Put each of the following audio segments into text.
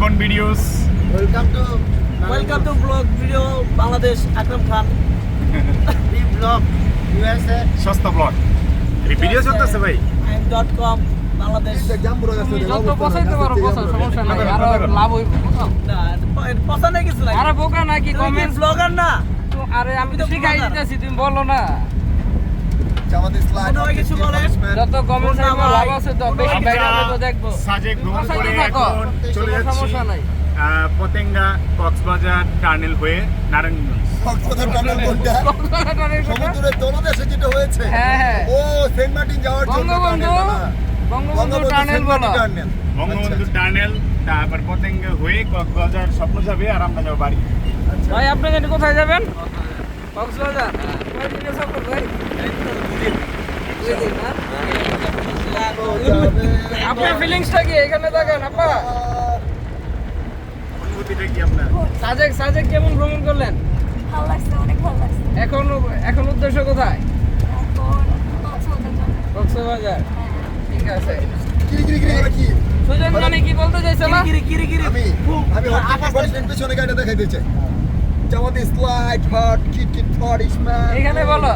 Ribbon videos welcome to welcome to blog video Bangladesh Akram Khan B blog USA সস্তা blog এই video চলতেছে ভাই? I'm dot com Bangladesh তুমি যত পচাইতে পারো পচাও সমস্যা নাই। আরও লাভ হইব না, এটা পছন্দ কিছু নাই। আরে বোকা নাকি কমেন্টস ব্লগার না? আরে আমি তো শিখাই দিতেছি তুমি বলো না জামাত ইসলাম মনে হয় কিছু বলে যত কমেন্টস না আইবো ভাই, লাভ আছে তো বেশি আমরা তো দেখব। সাজেক ভ্রমণ করে এখন চলে যাচ্ছি সমস্যা নাই পতেঙ্গা কক্সবাজার টার্নেল হয়ে নারায়ণগঞ্জ। সমুদ্রের তলদেশে যেটা হয়েছে। হ্যাঁ, হ্যাঁ। ও সেন্ট মার্টিন যাওয়ার জন্য বঙ্গবন্ধু বঙ্গবন্ধু টানেল তারপর পতেঙ্গা হয়ে কক্সবাজার স্বপ্ন যাবে আর আমরা যাব বাড়ি। ভাই আপনি কোথায় যাবেন? কক্সবাজার কয় দিনের সফর ভাই? আপনার ফিলিংসটা কি? এখানে দেখেন আপা সাজেক সাজেক কেমন ভ্রমণ করলেন? ভালো লাগছে অনেক ভালো লাগছে। এখন এখন উদ্দেশ্য কোথায়? কক্সবাজার ঠিক আছে। সুজন জানি কি বলতে চাইছে না? কিরি কিরি কিরি আমি আমি পেছনে গাড়িটা দেখাই দিয়েছে জামাত ইসলাম হট কিট কিট হট ইসমান এখানে বলো।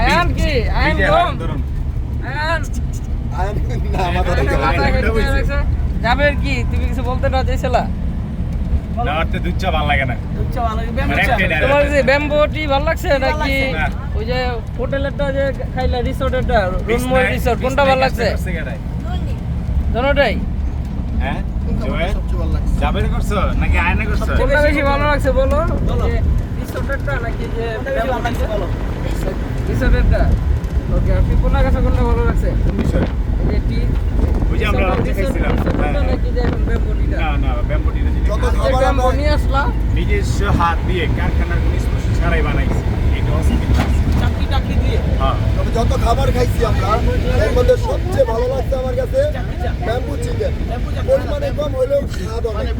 আয়ান কি? আয়ান গম আয়ান। না মাথা থেকে। যাবের কি? তুমি কিছু বলতে না চাইছিলা? ভালো লাগে না। ভালো মানে তোমার যে ব্যাম্বো ভালো লাগছে নাকি ওই যে হোটেলেরটা যে খাইলা রিসোর্টেরটা রুনময় রিসোর্ট কোনটা ভালো লাগছে। দোনোটাই হ্যাঁ? ভালো লাগছে। জাবের করছ? নাকি আয়না করছ? কোনটা বেশি ভালো লাগছে বলো? বলো। যে রিসোর্টেরটা নাকি যে কোনটা বেশি ভালো লাগছে বলো। রিসোর্টেরটা? ওকে আপনি কোনটা কাছে কোনটা ভালো লাগছে? এই টি ওই যে আমরা দেখাইছিলাম নাকি যে এখন ব্যাম্বো না না ব্যাম্বুটিটা যত খাবার আমরা- নিয়ে আসলা? নিজস্ব হাত দিয়ে কারখানার কোনো স্পর্শ ছাড়াই বানাইছি। এটা অসুবিধা আছে হ্যাঁ। যত খাবার খাইছি আমরা এর মধ্যে সবচেয়ে ভালো লাগছে আমার কাছে ব্যাম্বু চিকেন। পরিমাণে কম হলেও স্বাদ অনেক।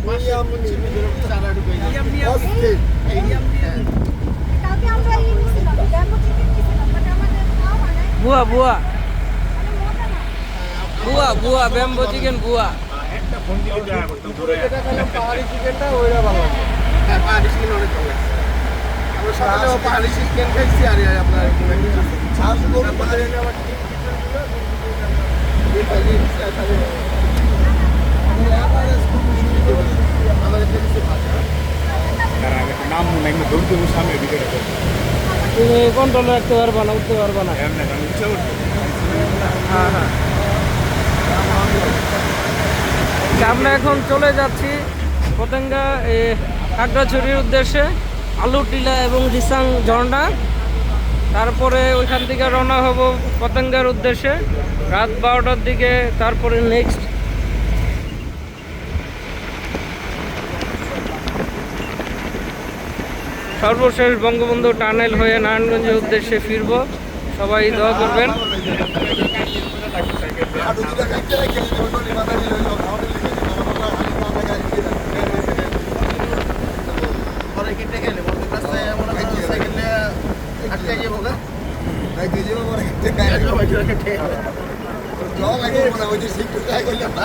হয় নাই। বুয়া বুয়া। মানে। বুয়া বুয়া ব্যাম্বো চিকেন বুয়া। একটা ফোন দূরে পাহাড়ি চিকেনটা ওইটা ভালো হ্যাঁ পাহাড়ি চিকেন অনেক ভালো লাগছে আমরা সকালেও পাহাড়ি চিকেন খাইছি আর আপনার মনে তুমি কন্ট্রোল রাখতে পারবা না উঠতে পারবা না। হ্যাঁ হ্যাঁ। আমরা এখন চলে যাচ্ছি পতেঙ্গা এ, খাগড়াছড়ির উদ্দেশ্যে। আলু টিলা এবং রিসাং ঝর্ণা। তারপরে ওইখান থেকে রওনা হব পতেঙ্গার উদ্দেশ্যে। রাত বারোটার দিকে, তারপরে নেক্সট সর্বশেষ বঙ্গবন্ধু টানেল হয়ে নারায়ণগঞ্জের উদ্দেশ্যে ফিরব। সবাই দোয়া করবেন আলু দুটা খাইতে রাখি ওই মাথা দিয়ে হইল খাওয়াতে লিখে দিল আমরা আলু মাথা গাড়ি দিয়ে পরে কেটে গেলে বলতে পারছে এমন একটা সাইকেলে আটকে যাব গা ভাই দিয়ে যাব পরে কেটে খাই জব আগে ওই যে সিট করলাম না